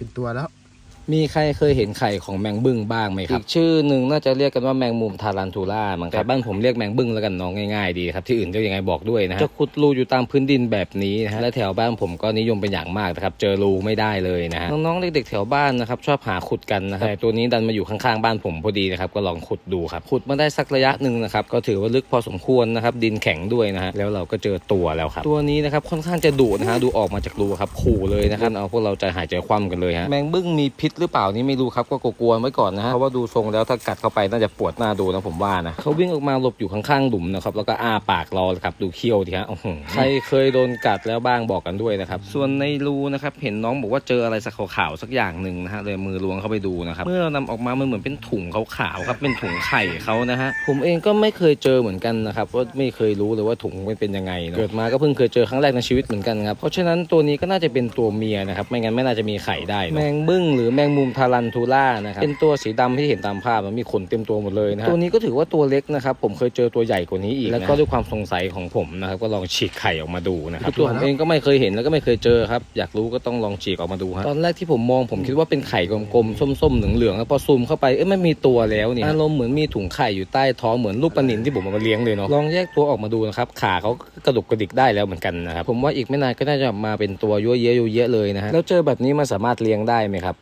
เป็นตัวแล้ว มีใครเคยเห็นไข่ของแมงบึ้งบ้างไหมครับอีกชื่อหนึ่งน่าจะเรียกกันว่าแมงมุมทารันทูล่ามั้งครับแต่บ้านผมเรียกแมงบึ้งแล้วกันน้องง่ายๆดีครับที่อื่นก็ยังไงบอกด้วยนะฮะจะขุดรูอยู่ตามพื้นดินแบบนี้นะฮะและแถวบ้านผมก็นิยมเป็นอย่างมากนะครับเจอรูไม่ได้เลยนะฮะน้องๆเด็กๆแถวบ้านนะครับชอบหาขุดกันนะครับแต่ตัวนี้ดันมาอยู่ข้างๆบ้านผมพอดีนะครับก็ลองขุดดูครับขุดมาได้สักระยะหนึ่งนะครับก็ถือว่าลึกพอสมควรนะครับดินแข็งด้วยนะฮะแล้วเราก็เจอตัวแล้วครับตัวนี้นะครับค่อนข้างจะดุนะฮะดูออกมาจากรูครับขู่เลยนะครับเอาพวกเราใจหายใจคว่ำกันเลยฮะแมงบึ้งมีพิษหรือเปล่านี่ไม่รู้ครับก็กลัวๆไว้ก่อนนะฮะเพราะว่าดูทรงแล้วถ้ากัดเข้าไปน่าจะปวดหน้าดูนะผมว่านะเขาวิ่งออกมาหลบอยู่ข้างๆหลุมนะครับแล้วก็อ้าปากรอเลยครับดูเขี้ยวดิฮะอื้อหือใครเคยโดนกัดแล้วบ้างบอกกันด้วยนะครับส่วนในรูนะครับเห็นน้องบอกว่าเจออะไรสักขาวๆสักอย่างหนึ่งนะฮะเลยมือล้วงเข้าไปดูนะครับเมื่อเรานำออกมามันเหมือนเป็นถุงขาวๆครับเป็นถุงไข่เขานะฮะผมเองก็ไม่เคยเจอเหมือนกันนะครับว่าไม่เคยรู้เลยว่าถุงมันเป็นยังไงเนอะเกิดมาก็เพิ่งเคยเจอครั้งแรกในชีวิตเหมือนกันครับเพราะฉะนั้นตัวนี้ก็น่าจะเป็นตัวเมียนะครับไม่งั้นไม่น่าจะมีไข่ได้เนอะแมงบึ้งหรือแมงมุมทารันทูล่านะครับเป็นตัวสีดำที่เห็นตามภาพมันมีขนเต็มตัวหมดเลยนะฮะตัวนี้ก็ถือว่าตัวเล็กนะครับผมเคยเจอตัวใหญ่กว่านี้อีกแล้วก็ด้วยความสงสัยของผมนะครับก็ลองฉีกไข่ออกมาดูนะครับตัวผมเองก็ไม่เคยเห็นแล้วก็ไม่เคยเจอครับอยากรู้ก็ต้องลองฉีกออกมาดูฮะตอนแรกที่ผมมองผมคิดว่าเป็นไข่กลมๆส้มๆเหลืองๆแล้วพอซูมเข้าไปเอ้ยไม่มีตัวแล้วเนี่ยอารมณ์เหมือนมีถุงไข่อยู่ใต้ท้องเหมือนลูกปลานิลที่ผมเอามาเลี้ยงเลยเนาะลองแยกตัวออกมาดูนะครับขาเขากระดุกกระดิกได้แล้วเหมือนกันนะครับผมว่าอีกไม่นานก็น่าจะมาเป็นตัวยั่วเยะยั่วเยะเลยนะฮะแล้วเจอแบบนี้มันสามารถเลี้ยงได้ไหมครับ